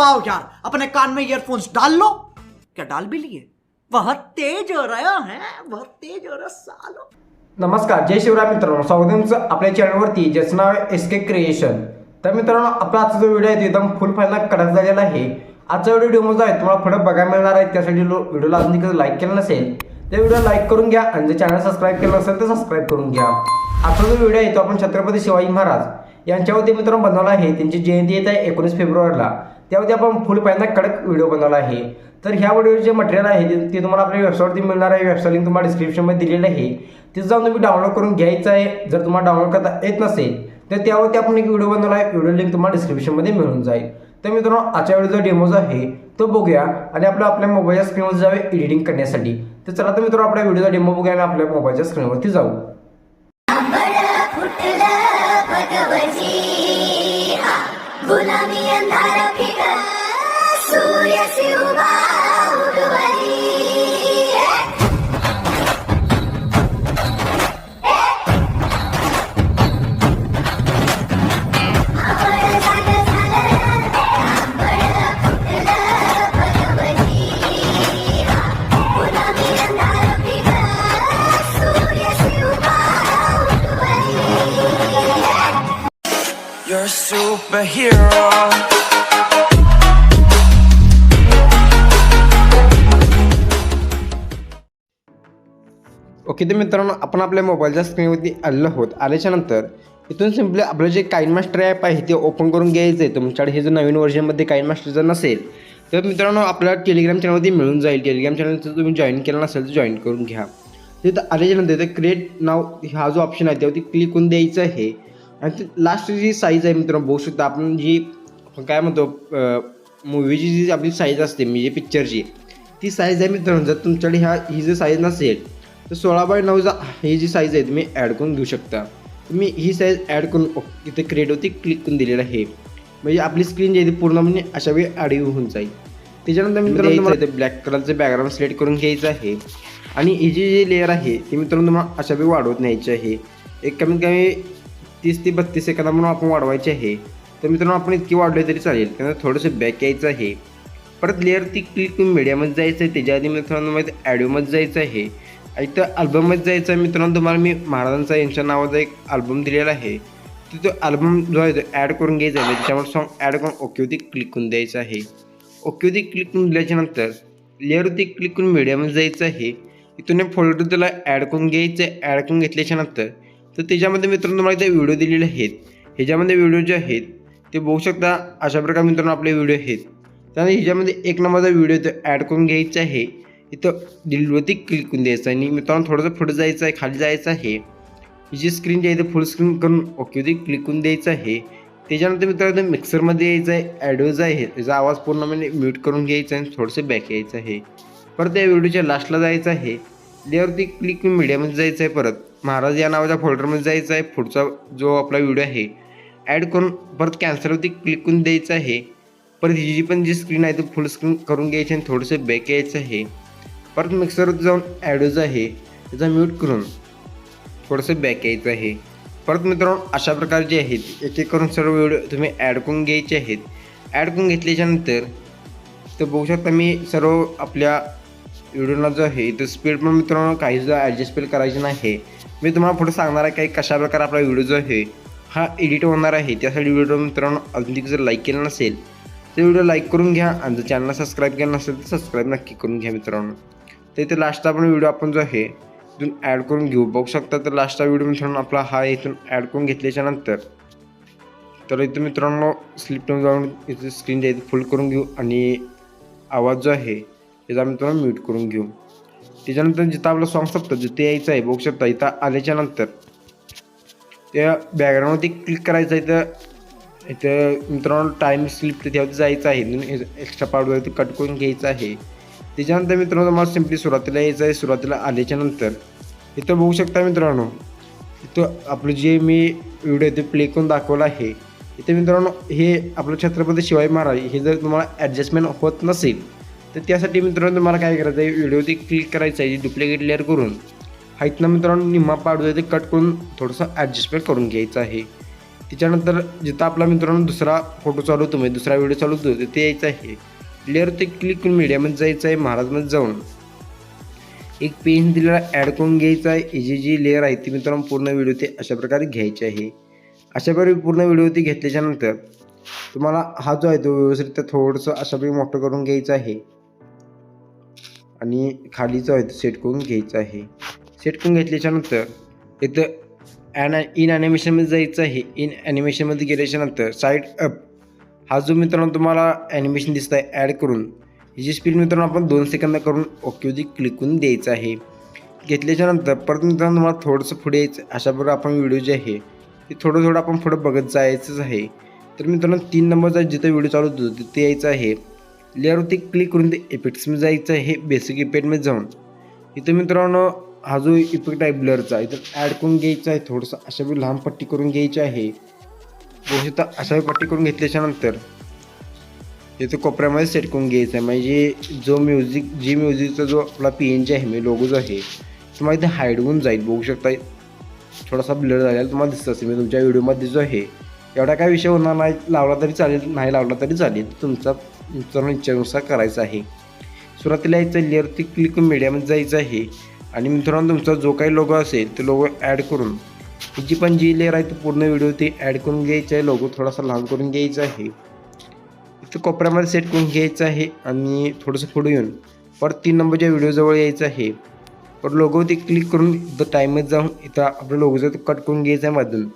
आओ यार अपने कान में ईयरफोन्स डाल लो। क्या डाल भी लिए? बहुत तेज हो रहा है बहुत तेज हो रहा सालो। नमस्कार जय शिवराय मित्रांनो स्वागत आहे तुमचं आपल्या चॅनलवरती ज्याचं नाव आहे एस के क्रिएशन तर मित्रांनो आपला आजचा जो व्हिडिओ आहे तो एकदम फुल फायला कडक झालेला आहे. आजचा व्हिडिओ मजा आहे तुम्हाला पुढे बघायला मिळणार आहे. त्यासाठी लो- व्हिडिओला अजून कधी लाईक केलं नसेल तर व्हिडिओ लाईक करून घ्या. आणि जर चॅनल सबस्क्राईब केलं नसेल तर सबस्क्राईब करून घ्या. आजचा जो व्हिडिओ आहे तो आपण छत्रपती शिवाजी महाराज यांच्यावरती मित्रांनो बनवला आहे. त्यांची जयंती येत आहे एकोणीस फेब्रुवारीला. त्यावरती आपण फुल पहिल्यांदा कडक व्हिडिओ बनवला आहे. तर ह्या व्हिडिओचे जे मटेरियल आहे ते- तुम्हाला आपल्या वेबसाईटवरती मिळणार आहे. वेबसाईट लिंक तुम्हाला डिस्क्रिप्शनमध्ये दिलेलं आहे. ते जाऊन तुम्ही डाउनलोड करून घ्यायचं आहे. जर तुम्हाला डाउनलोड करता येत नसेल तर त्यावरती आपण एक व्हिडिओ बनवला आहे. व्हिडिओ लिंक तुम्हाला डिस्क्रिप्शनमध्ये मिळून जाईल. तर मित्रांनो आजच्या वेळी डेमो जो आहे तो बघूया आणि आपला आपल्या मोबाईलच्या स्क्रीनवर जावे एडिटिंग करण्यासाठी. तर चला तर मित्रांनो आपल्या व्हिडिओचा डेमो बघूया आणि आपल्या मोबाईलच्या स्क्रीनवरती जाऊ. गुलामी अंधार You're a superhero. ओके तर मित्रांनो आपण आपल्या मोबाईलच्या स्क्रीनवरती आलेलो आहोत. आल्याच्यानंतर इथून सिम्पली आपलं जे काइन मास्टर ॲप आहे ते ओपन करून घ्यायचं आहे तुमच्याकडे हे जर नवीन व्हर्जनमध्ये काइन मास्टर जर नसेल तर मित्रांनो आपल्याला टेलिग्राम चॅनलवरती मिळून जाईल. टेलिग्राम चॅनल जर तुम्ही जॉईन केलं नसेल तर जॉईन करून घ्या. तिथं आल्याच्यानंतर इथं क्रिएट नाव हा जो ऑप्शन आहे त्यावरती क्लिक करून द्यायचं आहे. आणि ते लास्ट जी साईज आहे मित्रांनो बघू शकता आपण जी काय म्हणतो मूवीची जी आपली साईज असते म्हणजे पिक्चरची ती साईज आहे मित्रांनो जर तुमच्याकडे ह्या ही जर साईज नसेल तर सोळा बाय नऊचा ही जी साईज आहे तुम्ही ॲड करून घेऊ शकता. तुम्ही ही साईज ॲड करून इथे क्रिएटवरती क्लिक करून दिलेलं आहे. म्हणजे आपली स्क्रीन जी आहे ती पूर्णपणे अशा वेळी आडवी होऊन जाईल. त्याच्यानंतर मित्रांनो तुम्हाला ब्लॅक कलरचं बॅकग्राऊंड सिलेक्ट करून घ्यायचं आहे. आणि ही जी जी लेअर आहे ती मित्रांनो तुम्हाला अशा वेळी वाढवत न्यायची आहे. एक कमीत कमी तीस ते बत्तीस सेकंदा म्हणून आपण वाढवायचे आहे. तर मित्रांनो आपण इतकी वाढले तरी चालेल. त्यांना थोडंसं बॅक यायचं आहे. परत लेअरती क्लिक करून मीडियामध्ये जायचं आहे. त्याच्या आधी मित्रांनो मध्ये ॲडिओमध्ये जायचं आहे. इथं अल्बममध्ये जायचं आहे मित्रांनो तुम्हाला मी महाराजांचा यांच्या नावाचा एक अल्बम दिलेला आहे. तिथं अल्बम जो आहे तो ॲड करून घ्यायचा आहे. त्याच्यावर सॉन्ग ॲड करून ओकेवरती क्लिक करून द्यायचं आहे. ओकेवरती क्लिक करून दिल्याच्यानंतर लेअरवरती क्लिक करून मीडियामध्ये जायचं आहे. इथून फोल्डर त्याला ॲड करून घ्यायचं आहे. ॲड करून घेतल्याच्यानंतर तर त्याच्यामध्ये मित्रांनो तुम्हाला इथे व्हिडिओ दिलेले आहेत. ह्याच्यामध्ये व्हिडिओ जे आहेत ते बघू शकता अशा प्रकारे मित्रांनो आपले व्हिडिओ आहेत. त्यानंतर ह्याच्यामध्ये एक नंबरचा व्हिडिओ तो ॲड करून घ्यायचा आहे. इथं डिलीटवरती क्लिक करून द्यायचं आणि मित्रांनो थोडंसं पुढे जायचं आहे खाली जायचं आहे. जी स्क्रीन जी आहे ते फुल स्क्रीन करून ओकेवरती क्लिक करून द्यायचं आहे. त्याच्यानंतर मित्रांनो मिक्सरमध्ये यायचं आहे ॲडोज आहे. त्याचा आवाज पूर्णपणे म्यूट करून घ्यायचा आहे आणि थोडंसं बॅक यायचं आहे. परत या व्हिडिओच्या लास्टला जायचं आहे. त्यावरती क्लिक करून मीडियामध्ये जायचं आहे परत. महाराज या नावाच्या फोल्डरमध्ये जायचं आहे. पुढचा जो आपला व्हिडिओ आहे ॲड करून परत कॅन्सलवरती क्लिक करून द्यायचं आहे. परत ही जी पण जी स्क्रीन आहे ती फुल स्क्रीन करून घ्यायची आणि थोडंसं बॅक यायचं आहे. परत मिक्सरवर जाऊन ॲडोज आहे त्याचा म्यूट करून थोडंसं बॅक यायचं आहे. परत मित्रांनो अशा प्रकारे जे आहेत एक एक करून सर्व व्हिडिओ तुम्ही ॲड करून घ्यायचे आहेत. ॲड करून घेतल्याच्यानंतर तर बघू शकता मी सर्व आपल्या व्हिडिओला जो आहे इथं स्पीड पण मित्रांनो काही सुद्धा ॲडजस्टमेंट करायची नाही. मी तुम्हाला पुढे सांगणार आहे काही कशाप्रकारे आपला व्हिडिओ जो आहे हा एडिट होणार आहे. त्यासाठी व्हिडिओ मित्रांनो अजून जर लाईक केला नसेल तर व्हिडिओ लाईक करून घ्या. आणि जर चॅनलला सबस्क्राईब केला नसेल तर सबस्क्राईब नक्की करून घ्या मित्रांनो. तर इथे लास्टचा आपण व्हिडिओ आपण जो आहे इथून ॲड करून घेऊ. बघू शकता तर लास्टचा व्हिडिओ मित्रांनो आपला हा इथून ॲड करून घेतल्याच्या नंतर तर इथं मित्रांनो स्लिपटून जाऊन इथे स्क्रीन जे फुल करून घेऊ आणि आवाज जो आहे त्याचा मित्रांनो म्यूट करून घेऊ. त्याच्यानंतर जिथं आपलं सॉन्ग संपतं जिथे यायचं आहे बघू शकता इथं आल्याच्यानंतर त्या बॅकग्राऊंडवरती क्लिक करायचं आहे इथं इथं मित्रांनो टाईम स्लिप त्यावरती जायचं आहे एक्स्ट्रा पार्टवरती कट करून घ्यायचं आहे. त्याच्यानंतर मित्रांनो तुम्हाला सिम्पली सुरुवातीला यायचं आहे. सुरुवातीला आल्याच्यानंतर. इथं बघू शकता मित्रांनो इथं आपलं जे मी व्हिडिओ इथे प्ले करून दाखवलं आहे इथे मित्रांनो हे आपलं छत्रपती शिवाजी महाराज हे जर तुम्हाला ॲडजस्टमेंट होत नसेल तर त्यासाठी मित्रांनो तुम्हाला काय करायचं आहे? व्हिडिओवरती क्लिक करायचं आहे डुप्लिकेट लेअर करून. हा इथनं मित्रांनो निम्मा पाडू ते कट करून थोडंसं ॲडजस्टमेंट करून घ्यायचं आहे. त्याच्यानंतर जिथं आपला मित्रांनो दुसरा फोटो चालू मी दुसरा व्हिडिओ चालू होतो म्हणजे ते यायचं आहे. प्लेअर ते क्लिक करून मीडियामध्ये जायचं आहे महाराजमध्ये जाऊन. एक पेन दिलेला ॲड करून घ्यायचा आहे. ही जी जी लेअर आहे ती मित्रांनो पूर्ण व्हिडिओ ते अशा प्रकारे घ्यायची आहे. अशा प्रकारे पूर्ण व्हिडिओ ती घेतल्याच्यानंतर तुम्हाला हा जो आहे तो व्यवस्थित थोडंसं अशा प्रकारे मोठं करून घ्यायचं आहे. आणि खाली जो आहे तो सेट करून घ्यायचा आहे. सेट करून घेतल्याच्यानंतर इथं ॲन इन ॲनिमेशनमध्ये जायचं आहे. इन ॲनिमेशनमध्ये गेल्याच्यानंतर साईड अप हा जो मित्रांनो तुम्हाला ॲनिमेशन दिसत आहे ॲड करून याची स्पीड मित्रांनो आपण दोन सेकंद करून ओकेवरती क्लिक करून द्यायचं आहे. घेतल्याच्यानंतर परत मित्रांनो तुम्हाला थोडंसं पुढे यायचं अशा प्रकारे आपण व्हिडिओ जे आहे ते थोडं थोडं आपण पुढं बघत जायचंच आहे. तर मित्रांनो तीन नंबरचा जिथं व्हिडिओ चालू होतो तिथे यायचं आहे. लेअरवरती क्लिक करून ते इफेक्ट्समध्ये जायचं आहे बेसिक इफेक्टमध्ये जाऊन. इथं मित्रांनो हा जो इफेक्ट आहे ब्लरचा इथं ॲड करून घ्यायचा आहे थोडंसं अशा लहान पट्टी करून घ्यायची आहे. व्यवस्थित अशा पट्टी करून घेतल्याच्यानंतर इथं कोपऱ्यामध्ये सेट करून घ्यायचं आहे. म्हणजे जो म्युझिक जी म्युझिकचा जो आपला पी एन जी आहे मी लोगो जो आहे तुम्हाला इथे हाईड होऊन जाईल. बघू शकता थोडासा ब्लर झालेला तुम्हाला दिसत असेल. मी तुमच्या व्हिडिओमध्ये जो आहे एवढा काय विषय होणार नाही. लावला तरी चालेल नाही लावला तरी चालेल. तुमचा तुमचा इच्छेनुसार करायचा आहे. सुरुवातीला यायचं लेअरती क्लिक मीडियामध्ये जायचं आहे. आणि मित्रांनो तुमचा जो काही लोगो असेल तो लोगो ॲड करून जी पण जी लेअर आहे ती पूर्ण व्हिडिओ ते ॲड करून घ्यायचं आहे. लोगो थोडासा लहान करून घ्यायचा आहे. इथं कोपऱ्यामध्ये सेट करून घ्यायचं आहे आणि थोडंसं पुढे येऊन परत तीन नंबरच्या व्हिडिओजवळ यायचं आहे. परत लोगो ते क्लिक करून इथं टाईमच जाऊन इथं आपलं लोगोचं कट करून घ्यायचा आहे मधून.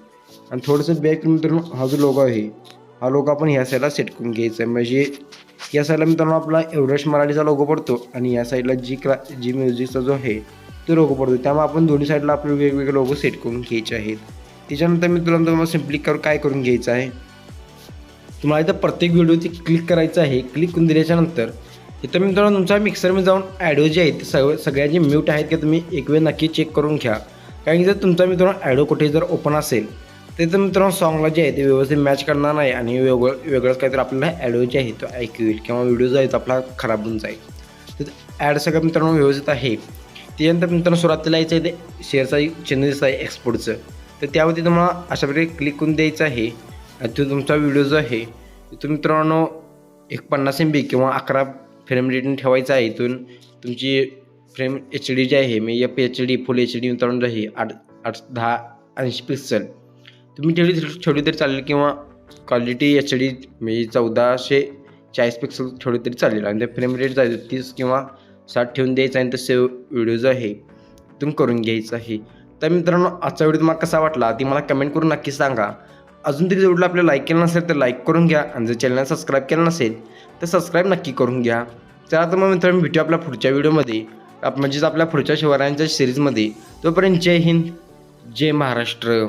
आणि थोडंसं बॅक मित्रांनो हा जो लोगो आहे हा लोगो आपण ह्या साईडला सेट करून घ्यायचा आहे. म्हणजे या साईडला मित्रांनो आपला एव्हरेस्ट मराठीचा लोगो पडतो आणि या साईडला जी क्रा जी म्युझिकचा जो आहे ते लोगो पडतो त्यामुळे आपण दोन्ही साईडला आपले वेगवेगळे लोगो सेट करून घ्यायचे आहेत. त्याच्यानंतर मित्रांनो तुम्हाला सिम्पली करून काय करून घ्यायचं आहे? तुम्हाला इथं प्रत्येक व्हिडिओची क्लिक करायचं आहे. क्लिक करून दिल्याच्यानंतर इथं मित्रांनो तुमचा मिक्सरमध्ये जाऊन ॲडो जे आहेत ते सगळ्या जे म्यूट आहेत ते तुम्ही एक वेळ नक्की चेक करून घ्या. कारण की जर तुमचा मित्रांनो ॲडो कुठे जर ओपन असेल तर तर मित्रांनो सॉंगला जे आहे ते व्यवस्थित मॅच करणार नाही आणि वेगळं वेगळंच काहीतरी आपल्याला ॲडो जे आहे तो ऐकू येईल किंवा व्हिडिओ जो आहे तो आपला खराब होऊन जाईल. तर ॲड सगळं मित्रांनो व्यवस्थित आहे. त्यानंतर मित्रांनो सुरुवातीला यायचं आहे ते शेअरचा चिन्ह दिसत आहे एक्सपोर्टचं तर त्यावरती तुम्हाला अशा प्रकारे क्लिक करून द्यायचं आहे. आणि तो तुमचा व्हिडिओ जो आहे तो मित्रांनो एक पन्नास एम बी किंवा अकरा फ्रेम रेटिंग ठेवायचा आहे. इथून तुमची फ्रेम एच डी जी आहे मी F H D full H D मित्रांनो आहे आठ आठ दहा ऐंशी पिक्सल तुम्ही ठेवली ठेवली तरी चालेल किंवा क्वालिटी एच डी म्हणजे चौदाशे चाळीस पिक्सल ठेवली तरी चालेल. आणि ते फ्रेम रेट जायचं तीस किंवा साठ ठेवून द्यायचा आणि तसे व्हिडिओ जो आहे तुम्ही करून घ्यायचा आहे. तर मित्रांनो आजचा व्हिडिओ तुम्हाला कसा वाटला? ती मला कमेंट करून नक्की सांगा. अजून तरी व्हिडिओला आपल्याला लाईक केलं नसेल तर लाईक करून घ्या. आणि जर चॅनलला सबस्क्राईब केलं नसेल तर सबस्क्राईब नक्की करून घ्या. चला तर मग मित्रांनो भेटू आपल्या पुढच्या व्हिडिओमध्ये म्हणजेच आपल्या पुढच्या शिवरायांच्या सिरीजमध्ये तोपर्यंत जय हिंद जय महाराष्ट्र.